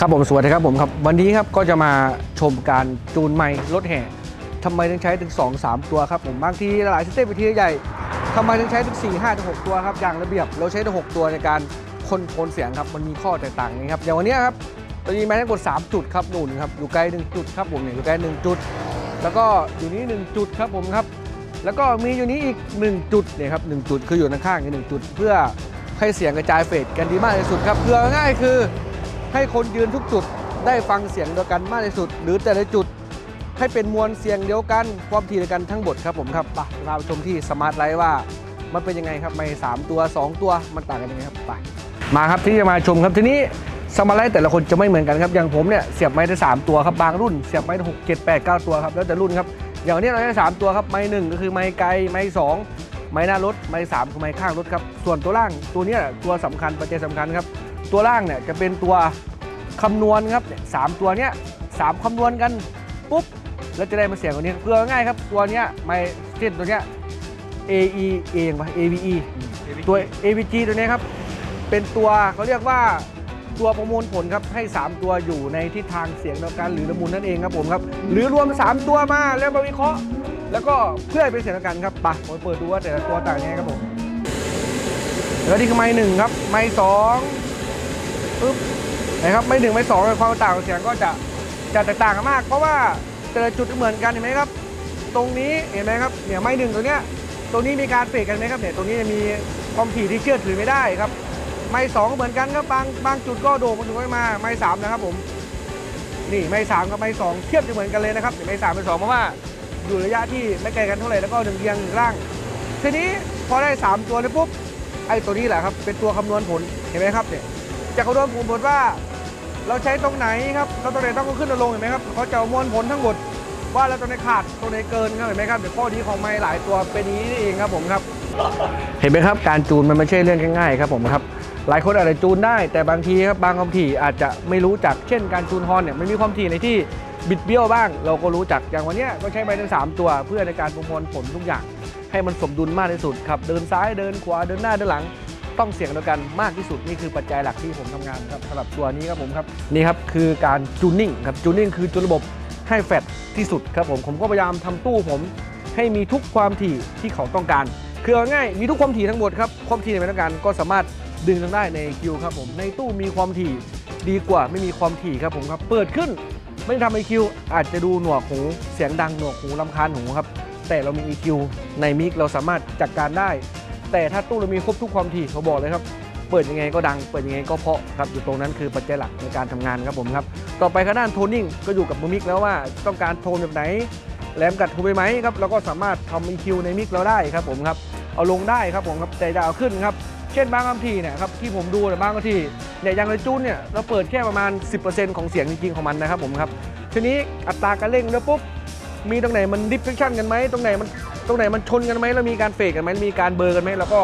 ครับผมสวัสดีครับผมครับวันนี้ครับก็จะมาชมการจูนไมค์รถแห่ทำไมถึงใช้ถึง 2 3 ตัวครับผมบางทีหลายสเตปไปทีใหญ่ทำไมถึงใช้ถึง 4 5ถึง6ตัวครับอย่างระเบียบเราใช้ถึง6ตัวในการคอนโทรลเสียงครับมันมีข้อแตกต่างนี้ครับอย่างวันนี้ครับเรามีไม้ทั้งหมด3จุดครับนู่นครับอยู่ไกล1จุดครับผมเนี่ยอยู่ไกล1จุด แล้วก็อยู่นี้1จุดครับผมครับ แล้วก็มีอยู่นี้อีก 1 จุดเนี่ยครับ1จุดคืออยู่ข้างๆอีกหนึ่งจุด เพื่อให้เสียงกระจายเฟสกันดีมากที่สุดครับเพื่อง่ายคือ ให้คนยืนทุกจุดได้ฟังเสียงเดียวกันมากที่สุด หรือแต่ละจุดให้เป็นมวลเสียงเดียวกันความถี่เดียวกันทั้งหมดครับผมครับไปเราชมที่สมาร์ทไลท์ว่ามันเป็นยังไงครับไม่สามตัว 2 ตัวมันต่างกันยังไงครับไปมาครับที่จะมาชมครับทีนี้สมาร์ทไลท์แต่ละคนจะไม่เหมือนกันครับอย่างผมเนี่ยเสียบไม้ได้สามตัวครับบางรุ่นเสียบไม้ได้หกเจ็ดแปดเก้าตัวครับแล้วแต่รุ่นครับอย่างนี้เราได้สามตัวครับไม้หนึ่งก็คือไม้ไกลไม้สองไม้หน้ารถไม้สามคือไม้ข้างรถครับส่วนตัวล่างตัวนี้ตัวสำคัญปัจจัยสำคัญครับ ตัวล่างเนี่ยจะเป็นตัวคำนวณครับเนี่ยสามตัวเนี้ยสามคำนวณกันปุ๊บแล้วจะได้มาเสียงกว่านี้เพื่อง่ายครับตัวเนี้ยไม่เช่นตัวเนี้ย AE เองปะ AVE ตัว AVG ตัวเนี้ยครับ เป็นตัวเขาเรียกว่าตัวประมวลผลครับให้ 3 ตัวอยู่ในทิศทางเสียงเดียวกันหรือละมุนนั่นเองครับผมครับ หรือรวม 3 ตัวมาแล้วมาวิเคราะห์ แล้วก็เพื่อให้เป็นเสียงเดียวกันครับไปผมเปิดดูว่าแต่ละตัวต่างยังไงครับผมแล้วนี่คือไม้หนึ่งครับไม้สอง ปึ๊บนะครับไม่หนึ่งไม่สองความต่างของเสียงก็จะจะแตกต่างกันมาก เพราะว่าแต่ละจุดเหมือนกันเห็นไหมครับ ตรงนี้เห็นไหมครับเนี่ยไม่หนึ่งตัวเนี้ยตรงนี้มีการเฟกกันไหมครับเนี่ยตรงนี้มีความถี่ที่เชื่อถือไม่ได้ครับ ไม่สองก็เหมือนกันครับบางบางจุดก็โด่งมันถึงไม่มาไม่สามนะครับผมนี่ไม่สามกับไม่สองเทียบจะเหมือนกันเลยนะครับไม่สามไม่สองเพราะว่าอยู่ระยะที่ไม่ไกลกันเท่าไหร่แล้วก็หนึ่งเรียงหนึ่งร่างทีนี้พอได้สามตัวเลยปุ๊บไอ้ตัวนี้แหละครับเป็นตัวคำนวณผลเห็นไหมครับเนี่ย จะคำนวณผลว่า เราใช้ตรงไหนครับเราตรงไหนต้องขึ้นลงเห็นไหมครับเขาจะมวลผลทั้งหมดว่าเราตรงไหนขาดตรงไหนเกินครับเห็นไหมครับเดี๋ยวข้อดีของไม้หลายตัวเป็นนี้นี่เองครับผมครับ เห็นไหมครับการจูนมันไม่ใช่เรื่องง่ายๆครับผมครับหลายคนอาจจะจูนได้ แต่บางทีครับบางความถี่อาจจะไม่รู้จักเช่นการจูนฮอนเนี่ยไมันมีความถี่ในที่บิดเบี้ยวบ้าง เราก็รู้จักอย่างวันเนี้ยก็ใช้ไม้ทั้งสามตัวเพื่อในการประมวลผลทุกอย่าง ให้มันสมดุลมากที่สุดครับ เดินซ้ายเดินขวาเดินหน้าเดินหลัง ต้องเสี่ยงเดียวกันมากที่สุดนี่คือปัจจัยหลักที่ผมทำงานครับสำหรับตัวนี้ครับผมครับนี่ครับคือการจูนนิ่งครับจูนนิ่งคือจูนระบบให้แฟตที่สุดครับผมผมก็พยายามทำตู้ผม ให้มีทุกความถี่ที่เขาต้องการ คือเอาง่ายมีทุกความถี่ทั้งหมดครับความถี่ในไม่ต้องการก็สามารถดึงทางได้ในคิวครับผมในตู้มีความถี่ดีกว่าไม่มีความถี่ครับผมครับเปิดขึ้นไม่ทำไอคิวอาจจะดูหนวกหูเสียงดังหนวกหูลำคาญหูครับแต่เรามี EQ ในมิกเราสามารถจัดการได้ แต่ถ้าตู้เรามีครบทุกความถี่เขาบอกเลยครับ เปิดยังไงก็ดัง เปิดยังไงก็เพาะครับอยู่ตรงนั้นคือปัจจัยหลักในการทำงานครับผมครับ ต่อไปข้างด้านโทนนิ่งก็อยู่กับมือมิกแล้วว่าต้องการโทนแบบไหนแหลมกัดหูไปไหมครับเราก็สามารถทำ EQ ในมิกเราได้ครับผมครับเอาลงได้ครับผมครับแต่จะเอาขึ้นครับเช่นบางคำทีเนี่ยครับที่ผมดูแต่บางคำทีเนี่ยยางไรจูนเนี่ยเราเปิดแค่ประมาณ 10%ของเสียงจริงๆของมันนะครับผมครับทีนี้อัตราการเร่งแล้วปุ๊บมีตรงไหนมันดิฟเฟคชั่นกันไหมตรงไหนมัน ตรงไหนมันชนกันไหมแล้วมีการเฟกกันไหมมีการเบอร์กันไหมแล้วก็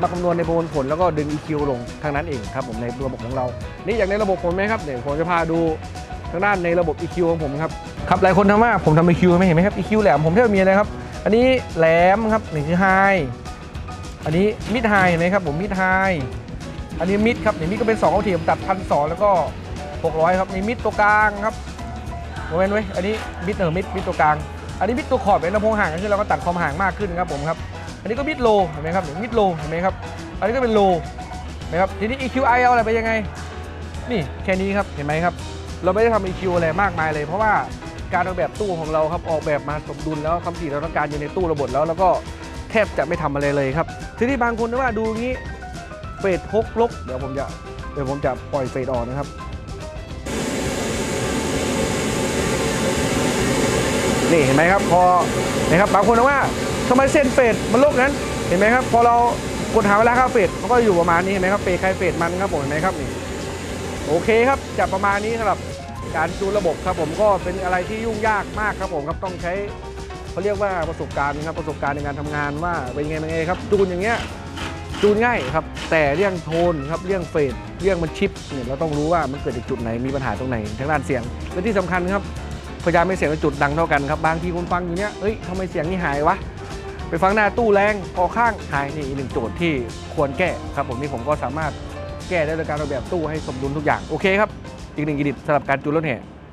มาคำนวณในประมวลผลแล้วก็ดึง EQ ลงทางนั้นเองครับผมในระบบของเรา นี่อย่างในระบบผมไหมครับเนี่ยผมจะพาดูทางด้านในระบบ EQ ของผมครับครับหลายคนทำว่าผมทำ EQ ไม่เห็นไหมครับ EQ แหลมผมเทียบมีอะไรครับอันนี้แหลมครับนี่คือไฮอันนี้มิดไฮเห็นไหมครับผมมิดไฮอันนี้มิดครับนี่มิดก็เป็น2เอาทีผมตัดพันสองแล้วก็ 600 ครับนี่มิดตัวกลางครับโมเมนต์ไว้ยอันนี้มิดเออมิดมิดตัวกลาง อันนี้มิดตัวขอบเป็นลำโพงห่างก็คือเราก็ตัดความห่างมากขึ้นครับผมครับ อันนี้ก็มิดโลเห็นไหมครับมิดโลเห็นไหมครับ อันนี้ก็เป็นโลนะครับ ทีนี้ EQI เอาอะไรไปยังไง นี่แค่นี้ครับ เห็นไหมครับ เราไม่ได้ทำ EQ อะไรมากมายเลย เพราะว่าการออกแบบตู้ของเราครับ ออกแบบมาสมดุลแล้วคำถี่เราต้องการอยู่ในตู้ระบบแล้วแล้วก็แทบจะไม่ทำอะไรเลยครับ ทีนี้บางคนนะว่าดูงี้เฟดพกลกเดี๋ยวผมจะเดี๋ยวผมจะปล่อยเฟดออกนะครับ นี่เห็นไหมครับพอนะครับบางคนนะว่าทำไมเส้นเฟดมันลกนั้นเห็นไหมครับ พอเรากดหาเวลาค่าเฟดมันก็อยู่ประมาณนี้เห็นไหมครับเฟดใครเฟดมันครับผมเห็นไหมครับนี่โอเคครับจะประมาณนี้สำหรับการจูนระบบครับผมก็เป็นอะไรที่ยุ่งยากมากครับผมครับต้องใช้เขาเรียกว่าประสบการณ์ครับประสบการณ์ในการทำงานว่าเป็นไงเป็นไงครับจูนอย่างเงี้ยจูนง่ายครับแต่เรื่องโทนครับเรื่องเฟดเรื่องมันชิปเนี่ยเราต้องรู้ว่ามันเกิดจากจุดไหนมีปัญหาตรงไหนทางด้านเสียงและที่สำคัญครับ พยายามไม่เสียงในจุดดังเท่ากันครับ บางทีคนฟังอยู่เนี้ยเอ้ยทำไมเสียงนี่หายวะ ไปฟังหน้าตู้แรงพอข้างหายนี่อีกหนึ่งโจทย์ที่ควรแก้ครับผมนี่ผมก็สามารถแก้ได้โดยการออกแบบตู้ให้สมดุลทุกอย่าง โอเคครับ อีกหนึ่งกิจสำหรับการจูนรถแห่